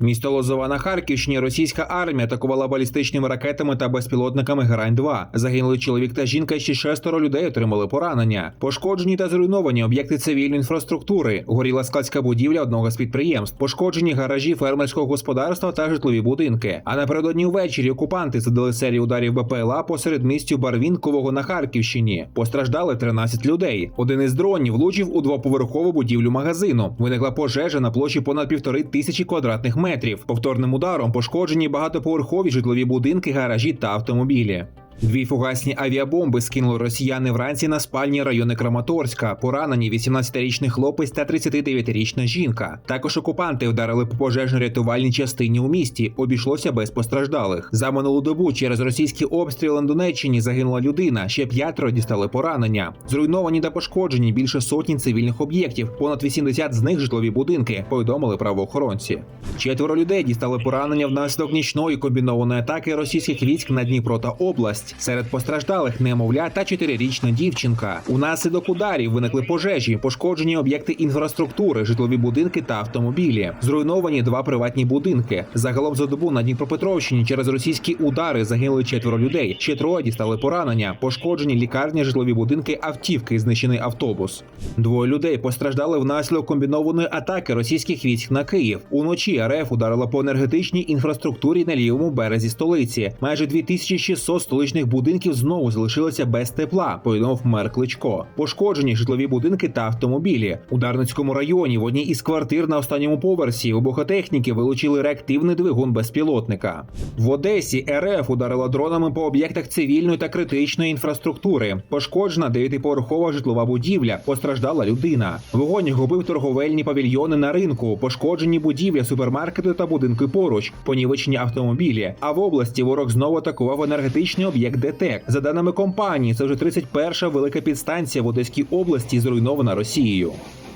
Місто Лозова на Харківщині російська армія атакувала балістичними ракетами та безпілотниками Герань 2 Загинули чоловік та жінка. Ще шестеро людей отримали поранення. Пошкоджені та зруйновані об'єкти цивільної інфраструктури. Горіла складська будівля одного з підприємств. Пошкоджені гаражі фермерського господарства та житлові будинки. А напередодні ввечері окупанти задали серію ударів БПЛА посеред містю Барвінкового на Харківщині. Постраждали 13 людей. Один із дронів влучив у двоповерхову будівлю магазину. Виникла пожежа на площі понад півтори тисячі квадратних метрів. Повторним ударом пошкоджені багатоповерхові житлові будинки, гаражі та автомобілі. Дві фугасні авіабомби скинули росіяни вранці на спальні райони Краматорська. Поранені 18-річний хлопець та 39-річна жінка. Також окупанти вдарили по пожежно-рятувальній частині у місті. Обійшлося без постраждалих. За минулу добу через російські обстріли на Донеччині загинула людина. Ще п'ятеро дістали поранення. Зруйновані та пошкоджені більше сотні цивільних об'єктів. Понад 80 з них житлові будинки. Повідомили правоохоронці. Четверо людей дістали поранення внаслідок нічної комбінованої атаки російських військ на Дніпро та область. Серед постраждалих немовля та чотирирічна дівчинка. Унаслідок ударів виникли пожежі, пошкоджені об'єкти інфраструктури, житлові будинки та автомобілі. Зруйновані два приватні будинки. Загалом за добу на Дніпропетровщині через російські удари загинули четверо людей. Ще троє дістали поранення. Пошкоджені лікарні, житлові будинки, автівки, знищений автобус. Двоє людей постраждали внаслідок комбінованої атаки російських військ на Київ. Уночі РФ ударила по енергетичній інфраструктурі на лівому березі столиці. Майже 2600 столичних будинків знову залишилися без тепла. Повідомив мер Кличко. Пошкоджені житлові будинки та автомобілі. У Дарницькому районі в одній із квартир на останньому поверсі вибухотехніки вилучили реактивний двигун безпілотника. В Одесі РФ ударила дронами по об'єктах цивільної та критичної інфраструктури. Пошкоджена дев'ятиповерхова житлова будівля. Постраждала людина. Вогонь губив торговельні павільйони на ринку. Пошкоджені будівлі супермаркету та будинки поруч. Понівечені автомобілі. А в області ворог знову атакував енергетичний об'єкт ДТЕК. За даними компанії, це вже 31-ша велика підстанція в Одеській області, зруйнована Росією.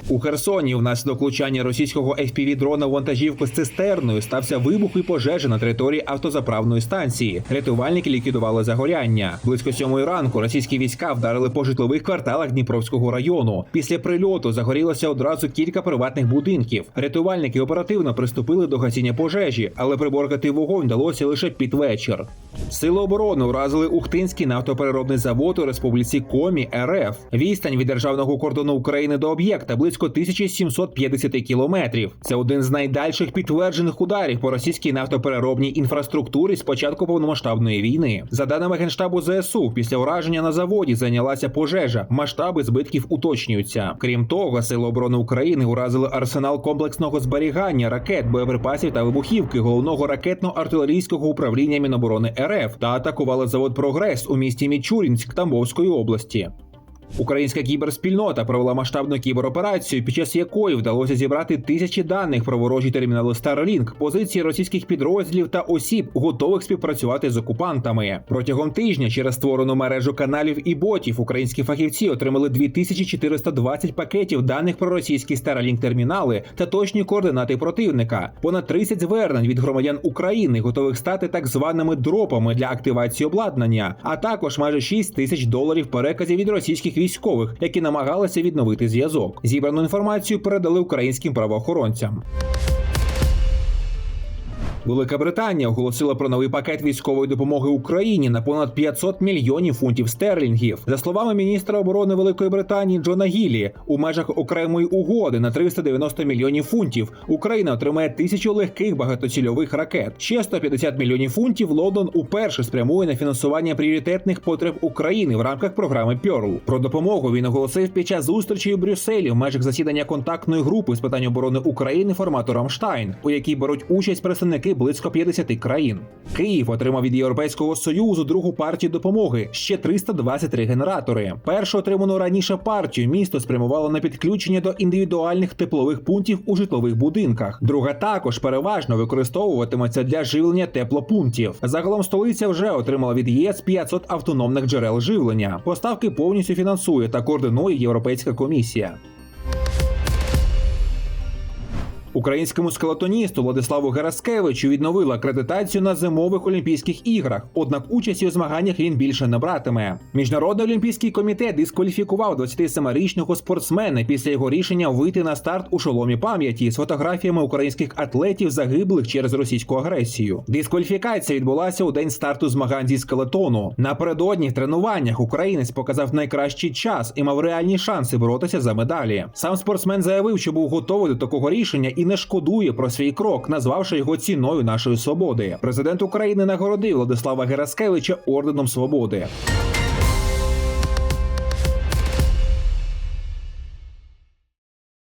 У Херсоні внаслідок влучання російського fpv дрона вантажівку з цистерною стався вибух і пожежа на території автозаправної станції. Рятувальники ліквідували загоряння. Близько сьомої ранку російські війська вдарили по житлових кварталах Дніпровського району. Після прильоту загорілося одразу кілька приватних будинків. Рятувальники оперативно приступили до гасіння пожежі, але приборкати вогонь вдалося лише під вечір. Сили оборони уразили Ухтинський нафтопереробний завод у республіці Комі РФ. Відстань від державного кордону України до об'єкта близько 1750 кілометрів. Це один з найдальших підтверджених ударів по російській нафтопереробній інфраструктурі з початку повномасштабної війни. За даними генштабу ЗСУ, після ураження на заводі зайнялася пожежа. Масштаби збитків уточнюються. Крім того, сили оборони України уразили арсенал комплексного зберігання ракет, боєприпасів та вибухівки головного ракетно-артилерійського управління Міноборони РФ та атакували завод Прогрес у місті Мічурінськ Тамбовської області. Українська кіберспільнота провела масштабну кібероперацію, під час якої вдалося зібрати тисячі даних про ворожі термінали Starlink, позиції російських підрозділів та осіб, готових співпрацювати з окупантами. Протягом тижня через створену мережу каналів і ботів українські фахівці отримали 2420 пакетів даних про російські Starlink термінали та точні координати противника. Понад 30 звернень від громадян України, готових стати так званими дропами для активації обладнання, а також майже 6 тисяч доларів переказів від російських військових, які намагалися відновити зв'язок. Зібрану інформацію передали українським правоохоронцям. Велика Британія оголосила про новий пакет військової допомоги Україні на понад 500 мільйонів фунтів стерлінгів. За словами міністра оборони Великої Британії Джона Гіллі, у межах окремої угоди на 390 мільйонів фунтів Україна отримає тисячу легких багатоцільових ракет. Ще 150 мільйонів фунтів Лондон уперше спрямує на фінансування пріоритетних потреб України в рамках програми Пьорл. Про допомогу він оголосив під час зустрічі у Брюсселі в межах засідання контактної групи з питань оборони України формату Рамштайн, у якій беруть участь представники близько 50 країн. Київ отримав від Європейського союзу другу партію допомоги ще 323 генератори. Першу отриману раніше партію місто спрямувало на підключення до індивідуальних теплових пунктів у житлових будинках. Друга також переважно використовуватиметься для живлення теплопунктів. Загалом столиця вже отримала від ЄС 500 автономних джерел живлення. Поставки повністю фінансує та координує Європейська комісія. Українському скелетоністу Владиславу Гераскевичу відновили акредитацію на зимових Олімпійських іграх, однак участі у змаганнях він більше не братиме. Міжнародний олімпійський комітет дискваліфікував 27-річного спортсмена після його рішення вийти на старт у шоломі пам'яті з фотографіями українських атлетів загиблих через російську агресію. Дискваліфікація відбулася у день старту змагань зі скелетону. Напередодні в тренуваннях українець показав найкращий час і мав реальні шанси боротися за медалі. Сам спортсмен заявив, що був готовий до такого рішення і не шкодує про свій крок, назвавши його ціною нашої свободи. Президент України нагородив Владислава Гераскевича орденом свободи.